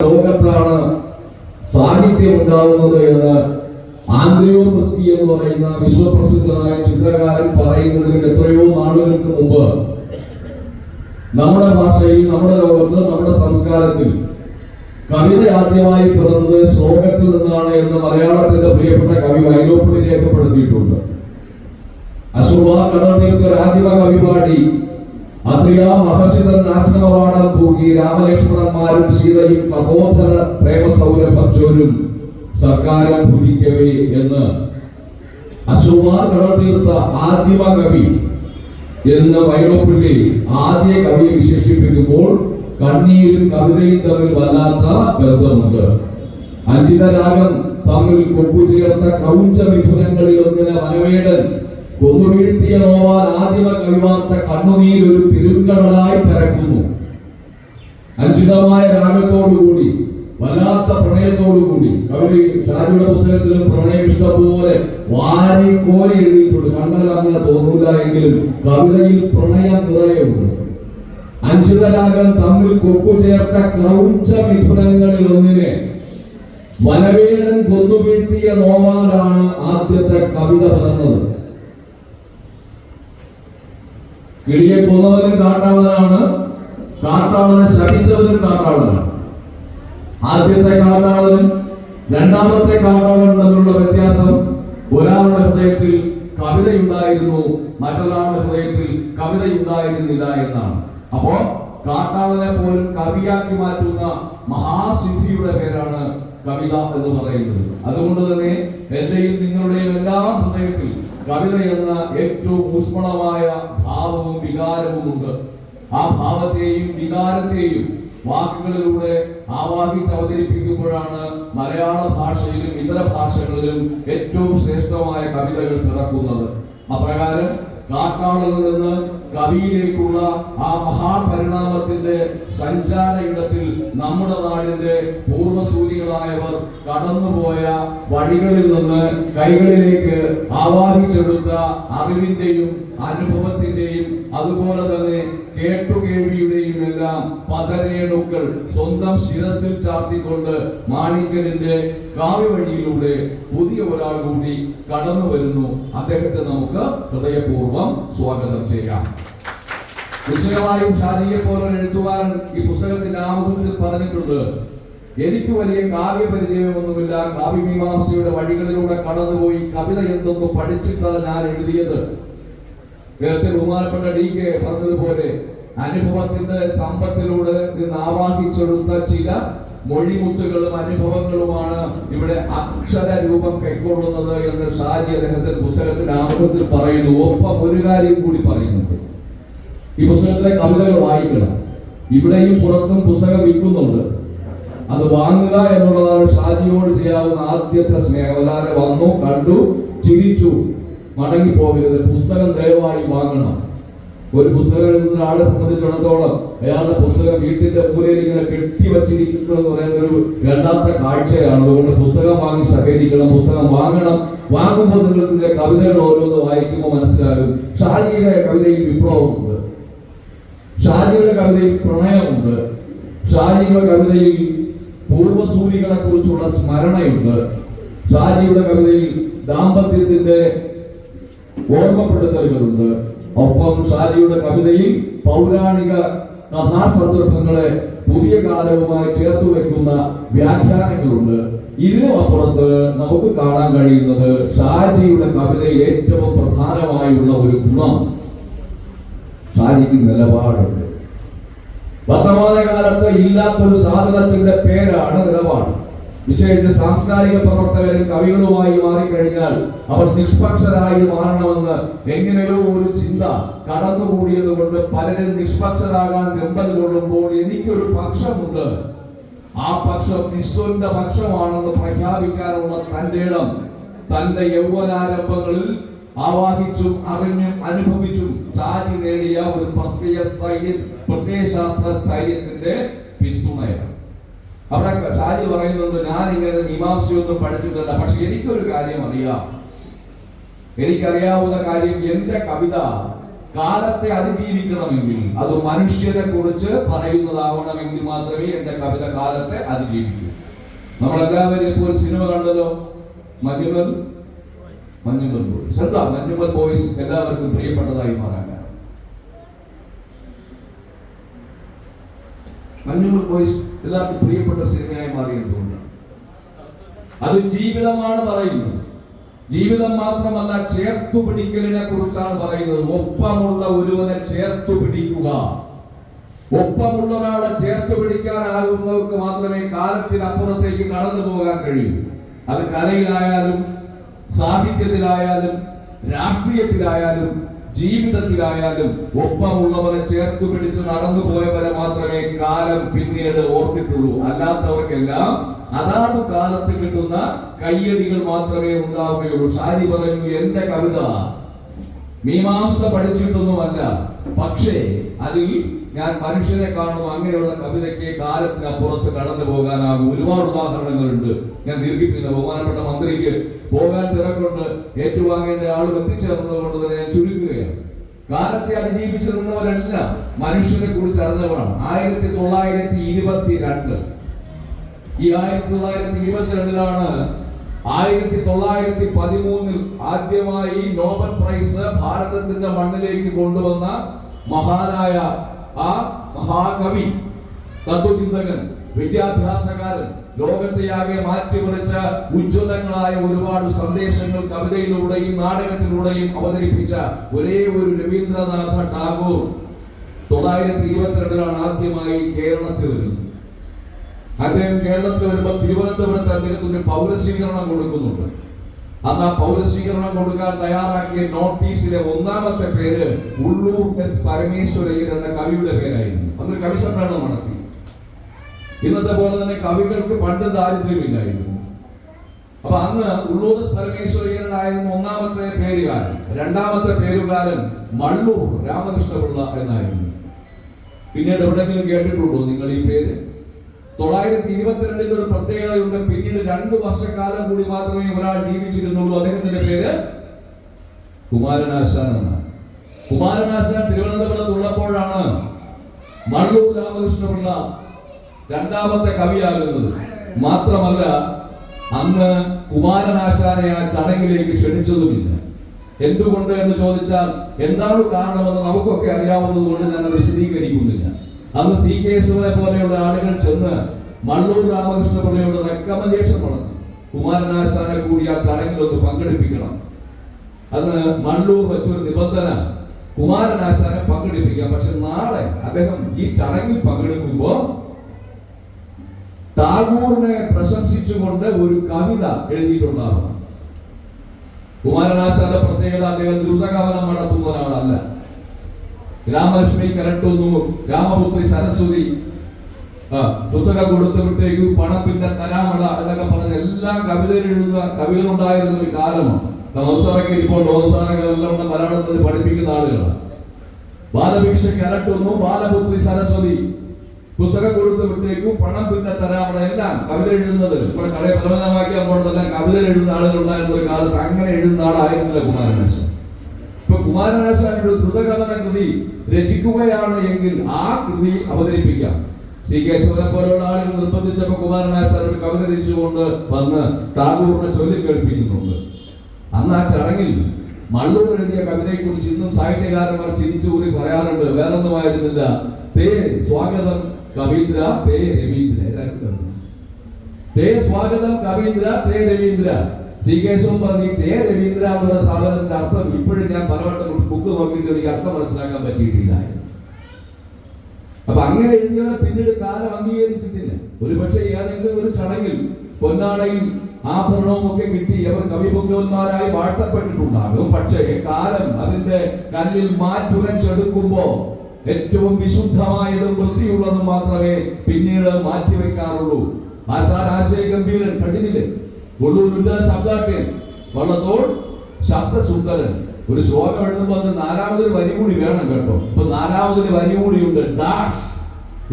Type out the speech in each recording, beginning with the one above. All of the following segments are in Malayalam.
ലോകത്താണ് സാഹിത്യം ഉണ്ടാവുന്നത് എന്ന് ആന്ത്രിയോ ക്രിസ്റ്റി എന്ന് പറയുന്ന വിശ്വപ്രസിദ്ധനായ ചിത്രകാരൻ പറയുന്നതിന് എത്രയോ നാളുകൾക്ക് മുമ്പ് നമ്മുടെ ഭാഷയിൽ നമ്മുടെ ലോകത്ത് നമ്മുടെ സംസ്കാരത്തിൽ കവിത ആദ്യമായി പിറന്നത് ശ്ലോകത്തിൽ നിന്നാണ് എന്ന് മലയാളത്തിന്റെ പ്രിയപ്പെട്ട കവി വൈലോപ്പിൽ രേഖപ്പെടുത്തിയിട്ടുണ്ട്. അശോക കടന്നീർക്ക് ഒരു ആദിമ കവിപാടി അത്രിയ മഹർഷിതൻ ആശ്രമവാടം പൂകി രാമലക്ഷ്മണന്മാരും സീതയും തപോധന പ്രേമ ചോരും. സർക്കാരം ഭുജിക്കവേ എന്ന്. അശോക കടന്നീർത്ത ആദിമ കവി എന്ന് വൈലോപ്പിള്ളി ആദ്യ കവിയെ വിശേഷിപ്പിക്കുമ്പോൾ കണ്ണീരും കവിതയും തമ്മിൽ വല്ലാത്ത ബന്ധമുണ്ട്. അഞ്ചിതരാഗം തമ്മിൽ കൊക്കുചേർത്ത കൗഞ്ച മിഥുനങ്ങളിൽ ഒന്നിനെ വനവേടൻ കൊന്നുവീഴ്ത്തിയ നോവാൻ ആദിമ കവിവാർത്ത കണ്ണുനീർ ഒരു പെരുങ്കടലായി പരക്കുന്നു. അഞ്ചിതമായ രാഗത്തോടുകൂടി വല്ലാത്ത പ്രണയത്തോടുകൂടി അവർ ഷാജിയുടെ പുസ്തകത്തിലും പ്രണയം ഇഷ്ടംപോലെ വാരി കോരി എഴുതിയിട്ടുണ്ട്. കണ്ടാൽ അങ്ങനെ തോന്നൂല എങ്കിലും കവിതയിൽ പ്രണയം നിറയുണ്ട്. അഞ്ചിതരാഗം തമ്മിൽ കൊക്കു ചേർത്ത ക്രൗഞ്ച മിഥുനങ്ങളിൽ ഒന്നിനെ വനവേടൻ കൊന്നുവീഴ്ത്തിയ നോവാലാണ് ആദ്യത്തെ കവിത പറഞ്ഞത്. കിളിയെ കൊന്നവനും കാട്ടാളനാണ്. കാട്ടാളനെ ശപിച്ചവനും കാട്ടാളനാണ്. ആദ്യത്തെ കാട്ടാളനും രണ്ടാമത്തെ കാട്ടാളനും തമ്മിലുള്ള വ്യത്യാസം ഒരാളുടെ ഹൃദയത്തിൽ കവിതയുണ്ടായിരുന്നു മറ്റൊരാളുടെ ഹൃദയത്തിൽ കവിതയുണ്ടായിരുന്നില്ല എന്നാണ്. അപ്പോ കാട്ടാളനെ പോലും കവിയാക്കി മാറ്റുന്ന മഹാസിദ്ധിയുടെ പേരാണ് കവിത എന്ന് പറയുന്നത്. അതുകൊണ്ട് തന്നെ എന്റെയും നിങ്ങളുടെയും എല്ലാ ഹൃദയത്തിൽ കവിത എന്ന ഏറ്റവും ഊഷ്മളമായ ഭാവവും വികാരവും ഉണ്ട്. ആ ഭാവത്തെയും വികാരത്തെയും വാക്കുകളിലൂടെ ആവാഹിച്ച് അവതരിപ്പിക്കുമ്പോഴാണ് മലയാള ഭാഷയിലും ഇതര ഭാഷകളിലും ഏറ്റവും ശ്രേഷ്ഠമായ കവിതകൾ പിറക്കുന്നത്. അപ്രകാരം കാട്ടാളിൽ നിന്ന് കവിയിലേക്കുള്ള ആ മഹാപരിണാമത്തിന്റെ സഞ്ചാര ഇടത്തിൽ നമ്മുടെ നാടിന്റെ പൂർവസൂരികളായവർ കടന്നുപോയ വഴികളിൽ നിന്ന് കൈകളിലേക്ക് ആവാഹിച്ചെടുത്ത അറിവിന്റെയും അനുഭവത്തിന്റെയും അതുപോലെ തന്നെ കേട്ടുകേൾവിയുടെയും എല്ലാം പതരേണുക്കൾ സ്വന്തം ശിരസിൽ ചാർത്തിക്കൊണ്ട് മാണിക്കലിന്റെ കാവ്യവഴിയിലൂടെ പുതിയ ഒരാൾ കൂടി കടന്നു വരുന്നു അദ്ദേഹത്തെ നമുക്ക് ഹൃദയപൂർവം സ്വാഗതം ചെയ്യാം. വിശദമായും ഷാജിയെ പോലെ എഴുത്തുകാരൻ ഈ പുസ്തകത്തിന്റെ ആമുഖത്തിൽ പറഞ്ഞിട്ടുണ്ട്. എനിക്ക് വലിയ കാവ്യപരിചയമൊന്നുമില്ല കാവ്യമീമാംസയുടെ വഴികളിലൂടെ കടന്നുപോയി കവിത എന്തൊന്നും പഠിച്ചിട്ടാണ് ഞാൻ എഴുതിയത്. നേരത്തെ ബഹുമാനപ്പെട്ട ഡി കെ പറഞ്ഞതുപോലെ അനുഭവത്തിന്റെ സമ്പത്തിലൂടെ നിന്ന് ആവാഹിച്ചെടുത്ത ചില മൊഴിമുത്തുകളും അനുഭവങ്ങളുമാണ് ഇവിടെ അക്ഷര രൂപം കൈക്കൊള്ളുന്നത് എന്ന് ഷാജി അദ്ദേഹത്തിന്റെ പുസ്തകത്തിന്റെ ആമുഖത്തിൽ പറയുന്നു. ഒപ്പം ഒരു കാര്യം കൂടി പറയുന്നുണ്ട്. ഈ പുസ്തകത്തിലെ കവിതകൾ വായിക്കണം. ഇവിടെയും പുറത്തും പുസ്തകം വിൽക്കുന്നുണ്ട്. അത് വാങ്ങുക എന്നുള്ളതാണ് ഷാജിയോട് ചെയ്യാവുന്ന ആദ്യത്തെ സ്നേഹം. വന്നു കണ്ടു ചിരിച്ചു മടങ്ങി പോകരുത് പുസ്തകം ദയവായി വാങ്ങണം. ഒരു പുസ്തകം എഴുതുന്ന ഒരാളെ സംബന്ധിച്ചിടത്തോളം അയാളുടെ പുസ്തകം വീട്ടിന്റെ മൂലയിൽ ഇങ്ങനെ കെട്ടി വച്ചിരിക്കുന്നു എന്ന് പറയുന്ന ഒരു രണ്ടാമത്തെ കാഴ്ചയാണ്. അതുകൊണ്ട് പുസ്തകം വാങ്ങി സഹകരിക്കണം പുസ്തകം വാങ്ങണം. വാങ്ങുമ്പോൾ നിങ്ങൾക്ക് കവിതകൾ ഓരോന്ന് വായിക്കുമ്പോൾ മനസ്സിലാകും. ഷാജിയുടെ കവിതയിൽ വിപ്ലവമുണ്ട്. ഷാജിയുടെ കവിതയിൽ പ്രണയമുണ്ട്. ഷാജിയുടെ കവിതയിൽ പൂർവസൂരികളെ കുറിച്ചുള്ള സ്മരണയുണ്ട്. ഷാജിയുടെ കവിതയിൽ ദാമ്പത്യത്തിന്റെ ഓർമ്മപ്പെടുത്തലുകളുണ്ട്. ഒപ്പം ഷാജിയുടെ കവിതയിൽ പൗരാണിക കഥാസന്ദർഭങ്ങളെ പുതിയ കാലവുമായി ചേർത്ത് വയ്ക്കുന്ന വ്യാഖ്യാനങ്ങളുണ്ട്. ഇതിനും അപ്പുറത്ത് നമുക്ക് കാണാൻ കഴിയുന്നത് ഷാജിയുടെ കവിതയിൽ ഏറ്റവും പ്രധാനമായുള്ള ഒരു ഗുണം. ഷാജിക്ക് നിലപാടുണ്ട്. വർത്തമാനകാലത്ത് ഇല്ലാത്തൊരു സാധനത്തിന്റെ പേരാണ് നിലപാട്. വിശേഷിച്ച് സാംസ്കാരിക പ്രവർത്തകരും കവികളുമായി മാറിക്കഴിഞ്ഞാൽ അവർ നിഷ്പക്ഷരായി മാറണമെന്ന് എങ്ങനെയോ ഒരു ചിന്ത കടന്നുകൂടിയത് കൊണ്ട് പലരും നിഷ്പക്ഷരാകാൻ വെമ്പൽ കൊള്ളുമ്പോൾ എനിക്കൊരു പക്ഷമുണ്ട്. ആ പക്ഷം നിസ്വന്റെ പക്ഷമാണെന്ന് പ്രഖ്യാപിക്കാനുള്ള തന്റെ ഇടം തന്റെ യൗവനാരംഭങ്ങളിൽ ആവാഹിച്ചും അറിഞ്ഞും അനുഭവിച്ചും ഷാജി നേടിയ ഒരു പ്രത്യയ സ്ഥൈര്യ പ്രത്യയശാസ്ത്ര സ്ഥൈര്യത്തിന്റെ പിന്തുണയാണ്. അവിടെ ഷാജി പറയുന്നുണ്ട് ഞാൻ ഇങ്ങനെ മീമാംസയൊന്നും പഠിച്ചിട്ടില്ല പക്ഷെ എനിക്കൊരു കാര്യം അറിയാം. എനിക്കറിയാവുന്ന കാര്യം എന്റെ കവിത കാലത്തെ അതിജീവിക്കണമെങ്കിൽ അത് മനുഷ്യരെ കുറിച്ച് പറയുന്നതാവണമെങ്കിൽ മാത്രമേ എന്റെ കവിത കാലത്തെ അതിജീവിക്കൂ. നമ്മളെല്ലാവരും ഇപ്പോൾ ഒരു സിനിമ കണ്ടല്ലോ? മഞ്ഞുമൽ മഞ്ഞുമൽ ബോയ്സ്. എന്താ മഞ്ഞുമൽ ബോയ്സ് എല്ലാവർക്കും പ്രിയപ്പെട്ടതായി മാറാൻ മഞ്ഞുമൽ ബോയ്സ് എല്ലാവർക്കും പ്രിയപ്പെട്ട സിനിമയായി മാറിയതുകൊണ്ട് അത് ജീവിതമാണ് പറയുന്നത്. ജീവിതം മാത്രമല്ല ചേർത്തു പിടിക്കലിനെ കുറിച്ചാണ് പറയുന്നത്. ഒപ്പമുള്ള ഒരുവനെ ചേർത്തു പിടിക്കുക. ഒപ്പമുള്ള ഒരാളെ ചേർത്ത് പിടിക്കാനാകുന്നവർക്ക് മാത്രമേ കാലത്തിനപ്പുറത്തേക്ക് കടന്നു പോകാൻ കഴിയൂ. അത് കലയിലായാലും സാഹിത്യത്തിലായാലും രാഷ്ട്രീയത്തിലായാലും ജീവിതത്തിലായാലും ഒപ്പമുള്ളവരെ ചേർത്ത് പിടിച്ച് നടന്നു പോയവരെ മാത്രമേ കാലം പിന്നീട് ഓർത്തിട്ടുള്ളൂ. അല്ലാത്തവർക്കെല്ലാം അതാത് കാലത്ത് കിട്ടുന്ന കയ്യടികൾ മാത്രമേ ഉണ്ടാവുകയുള്ളൂ. ഷാരി പറഞ്ഞു എന്റെ കവിത മീമാംസ പഠിച്ചിട്ടൊന്നുമല്ല പക്ഷേ അതിൽ ഞാൻ മനുഷ്യനെ കാണുന്നു. അങ്ങനെയുള്ള കവിതയ്ക്ക് കാലത്തിനപ്പുറത്ത് കടന്നു പോകാനാകും. ഒരുപാട് ഉദാഹരണങ്ങളുണ്ട്. ഞാൻ ദീർഘിപ്പിക്കുന്ന. ബഹുമാനപ്പെട്ട മന്ത്രിക്ക് പോകാൻ തിരക്കൊണ്ട്. ഏറ്റുവാങ്ങേണ്ട ആളും എത്തിച്ചേർന്നത് കൊണ്ട് തന്നെ ഞാൻ ചുരുക്കുകയാണ് കാലത്തെ അതിജീവിച്ചു നിന്നവരല്ല മനുഷ്യനെ കുറിച്ച് അറിഞ്ഞവരാണ്. ആയിരത്തി തൊള്ളായിരത്തി ഇരുപത്തി രണ്ട് ഈ ആയിരത്തി തൊള്ളായിരത്തി ഇരുപത്തിരണ്ടിലാണ് ആയിരത്തി തൊള്ളായിരത്തി പതിമൂന്നിൽ ആദ്യമായി നോബൽ പ്രൈസ് ഭാരതത്തിന്റെ മണ്ണിലേക്ക് കൊണ്ടുവന്ന മഹാനായ ആ മഹാകവി തത്വചിന്തകൻ വിദ്യാഭ്യാസകാരൻ ലോകത്തെയാകെ മാറ്റിമറിച്ച ഉജ്ജ്വലങ്ങളായ ഒരുപാട് സന്ദേശങ്ങൾ കവിതയിലൂടെയും നാടകത്തിലൂടെയും അവതരിപ്പിച്ച ഒരേ ഒരു രവീന്ദ്രനാഥ ടാഗോർ തൊള്ളായിരത്തി ഇരുപത്തിരണ്ടിലാണ് ആദ്യമായി കേരളത്തിൽ വരുന്നത്. അദ്ദേഹം കേരളത്തിൽ വരുമ്പോൾ തിരുവനന്തപുരത്ത് അദ്ദേഹത്തിന് പൗരസ്വീകരണം കൊടുക്കുന്നുണ്ട്. അന്ന് ആ പൗരസ്വീകരണം കൊടുക്കാൻ തയ്യാറാക്കിയ നോട്ടീസിലെ ഒന്നാമത്തെ പേര് ഉള്ളൂർ എസ് പരമേശ്വരയ്യർ എന്ന കവിയുടെ പേരായിരുന്നു. അന്ന് കവി സമ്മേളനം നടത്തി. ഇന്നത്തെ പോലെ തന്നെ കവികൾക്ക് പണ്ട് ദാരിദ്ര്യമില്ലായിരുന്നു. അപ്പൊ അന്ന് ഉള്ളൂർ എസ് പരമേശ്വരയ്യനായിരുന്നു ഒന്നാമത്തെ പേരുകാരൻ. രണ്ടാമത്തെ പേരുകാരൻ മള്ളൂർ രാമകൃഷ്ണപിള്ള എന്നായിരുന്നു. പിന്നീട് എവിടെങ്കിലും കേട്ടിട്ടുണ്ടോ നിങ്ങൾ ഈ പേര്? തൊള്ളായിരത്തി ഇരുപത്തിരണ്ടിന്റെ ഒരു പ്രത്യേകതയുണ്ട്. പിന്നീട് രണ്ടു വർഷക്കാലം കൂടി മാത്രമേ ഒരാൾ ജീവിച്ചിരുന്നുള്ളൂ. അദ്ദേഹത്തിന്റെ പേര് കുമാരനാശാൻ എന്നാണ്. കുമാരനാശാൻ തിരുവനന്തപുരത്ത് ഉള്ളപ്പോഴാണ് മള്ളൂർ രാമകൃഷ്ണപിള്ള രണ്ടാമത്തെ കവിയാകുന്നത്. മാത്രമല്ല അന്ന് കുമാരനാശാനെ ആ ചടങ്ങിലേക്ക് ക്ഷണിച്ചതുമില്ല. എന്തുകൊണ്ട് എന്ന് ചോദിച്ചാൽ എന്താണ് കാരണമെന്ന് നമുക്കൊക്കെ അറിയാവുന്നത് കൊണ്ട് ഞാൻ വിശദീകരിക്കുന്നില്ല. അന്ന് സി കെ എസുകളെ പോലെയുള്ള ആളുകൾ ചെന്ന് മള്ളൂർ രാമകൃഷ്ണപിള്ളയോട് റെക്കമെൻഡേഷൻ പറഞ്ഞു കുമാരനാശാനെ കൂടി ആ ചടങ്ങിൽ ഒന്ന് പങ്കെടുപ്പിക്കണം. അന്ന് മള്ളൂർ വെച്ചൊരു നിബന്ധന കുമാരനാശാനെ പങ്കെടുപ്പിക്കാം പക്ഷെ നാളെ അദ്ദേഹം ഈ ചടങ്ങിൽ പങ്കെടുക്കുമ്പോ ടാഗോറിനെ പ്രശംസിച്ചുകൊണ്ട് ഒരു കവിത എഴുതിയിട്ടുണ്ടാവണം. കുമാരനാശാന്റെ പ്രത്യേകത അദ്ദേഹം ദ്രുതകവനം നടത്തുന്ന രാമലക്ഷ്മി കരട്ടുന്നു രാമപുത്രി സരസ്വതി പുസ്തകം കൊടുത്തു വിട്ടേക്കു പണം എന്നൊക്കെ പറഞ്ഞ എല്ലാ കവിതയിൽ എഴുതുന്ന കവികളുണ്ടായിരുന്ന ഒരു കാലമാണ്. ഇപ്പോൾ എല്ലാം മലയാളത്തിൽ പഠിപ്പിക്കുന്ന ആളുകളാണ്. ബാലഭിക്ഷയ്ക്ക് അലട്ടുന്നു ബാലപുത്രി സരസ്വതി പുസ്തകം കൊടുത്തു വിട്ടേക്കും പണം പിന്നെ തരാമട എല്ലാം കവിത എഴുതുന്നത്. ഇവിടെ കടയെ പ്രബന്ധമാക്കിയാൽ പോണതെല്ലാം കവിത എഴുതുന്ന ആളുകളുണ്ടായിരുന്ന ഒരു കാലത്ത് അങ്ങനെ എഴുതുന്ന ആളായിരുന്നില്ല കുമാരനാശൻ ഇപ്പൊ കുമാരനാശാനിയുടെ ദ്രുതകഥന കൃതി രചിക്കുകയാണ് എങ്കിൽ ആ കൃതി അവതരിപ്പിക്കാം. ശ്രീ കേശവനെ പോലുള്ള ആളുകൾ നിർബന്ധിച്ചപ്പോ കുമാരനാശാൻ കവിത രചിച്ചുകൊണ്ട് വന്ന് ടാഗൂറിനെ ചൊല്ലിക്കേൾപ്പിക്കുന്നുണ്ട് അന്ന് ആ ചടങ്ങിൽ മള്ളൂർ എഴുതിയ കവിതയെക്കുറിച്ച് ഇന്നും സാഹിത്യകാരന്മാർ ചിരിച്ചുകൂടി പറയാറുണ്ട്. വേറൊന്നുമായിരുന്നില്ല തേ സ്വാഗതം കവീന്ദ്ര തേ രവീന്ദ്ര. എല്ലാവരും തേ സ്വാഗതം കവീന്ദ്ര തേ രവീന്ദ്ര. ശ്രീ കേശവൻ പറഞ്ഞു തേ രവീന്ദ്ര അർത്ഥം ഇപ്പോഴും ഞാൻ പലവട്ടം ബുക്ക് നോക്കിയിട്ട് എനിക്ക് അർത്ഥം മനസ്സിലാക്കാൻ പറ്റിയിട്ടില്ല. അപ്പൊ അങ്ങനെ എഴുതിയാൽ പിന്നീട് കാലം അംഗീകരിച്ചിട്ടില്ല. ഒരു പക്ഷേ ഏതെങ്കിലും ഒരു ചടങ്ങിൽ പൊന്നാടയും ആഭരണവും ഒക്കെ കിട്ടി അവർ കവിപുങ്കന്മാരായി വാഴ്ത്തപ്പെട്ടിട്ടുണ്ടാകും. പക്ഷേ കാലം അതിന്റെ കല്ലിൽ മാറ്റുരച്ചെടുക്കുമ്പോ ഏറ്റവും വിശുദ്ധമായതും വൃത്തിയുള്ളതും മാത്രമേ പിന്നീട് മാറ്റിവെക്കാറുള്ളൂ. ആശാൻ ആശയ ഗംഭീരൻ പഠിച്ചില്ലേ കൊള്ളൂർ രുദ്ര ശബ്ദാട്യൻ വള്ളത്തോൾ ശബ്ദസുന്ദരൻ. ഒരു ശ്ലോകം എഴുതുമ്പോൾ അതിന് നാലാമതൊരു വരി കൂടി വേണം കേട്ടോ. ഇപ്പൊ നാലാമതൊരു വരി കൂടിയുണ്ട് ഡാഷ്.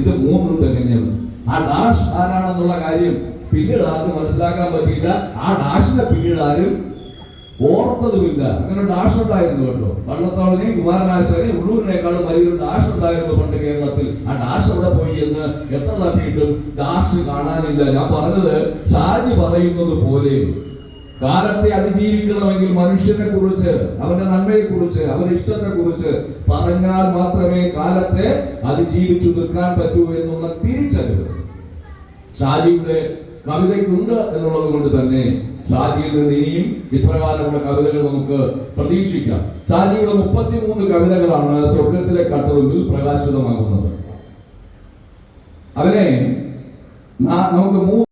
ഇത് മൂന്നുണ്ട് എങ്ങനെയാണ് ആ ഡാഷ് ആരാണെന്നുള്ള കാര്യം പിന്നീട് ആർക്കും മനസ്സിലാക്കാൻ പറ്റിയില്ല. ആ ഡാഷിനെ പിന്നീട് ആരും ഓർത്തതുമില്ല. അങ്ങനെ ഒരു ആശ ഉണ്ടായിരുന്നു കേട്ടോ വള്ളത്തോളിനെ കുമാരനാശനെ ഉള്ളൂരിനേക്കാളും വലിയൊരു ആശ ഉണ്ടായിരുന്നു പണ്ട് കേരളത്തിൽ. ആ ഡാഷ് എവിടെ പോയി എന്ന് എത്ര തപ്പിയിട്ടും ഡാഷ് കാണാനില്ല. ഞാൻ പറഞ്ഞത് ഷാജി പറയുന്നത് പോലെ. കാലത്തെ അതിജീവിക്കണമെങ്കിൽ മനുഷ്യനെ കുറിച്ച് അവന്റെ നന്മയെ കുറിച്ച് അവന്റെ ഇഷ്ടത്തെ കുറിച്ച് പറഞ്ഞാൽ മാത്രമേ കാലത്തെ അതിജീവിച്ചു നിൽക്കാൻ പറ്റൂ എന്നുള്ള തിരിച്ചറിവ്. ഷാജിയുടെ കവിതയ്ക്കുണ്ട് എന്നുള്ളത് കൊണ്ട് തന്നെ ഷാജിയിൽ നിന്ന് ഇനിയും ഇപ്രകാരമുള്ള കവിതകൾ നമുക്ക് പ്രതീക്ഷിക്കാം. ഷാജിയുടെ മുപ്പത്തിമൂന്ന് കവിതകളാണ് സ്വർഗത്തിലെ കട്ടറുമ്പിൽ പ്രകാശിതമാകുന്നത്. അവനെ നമുക്ക് മൂന്ന്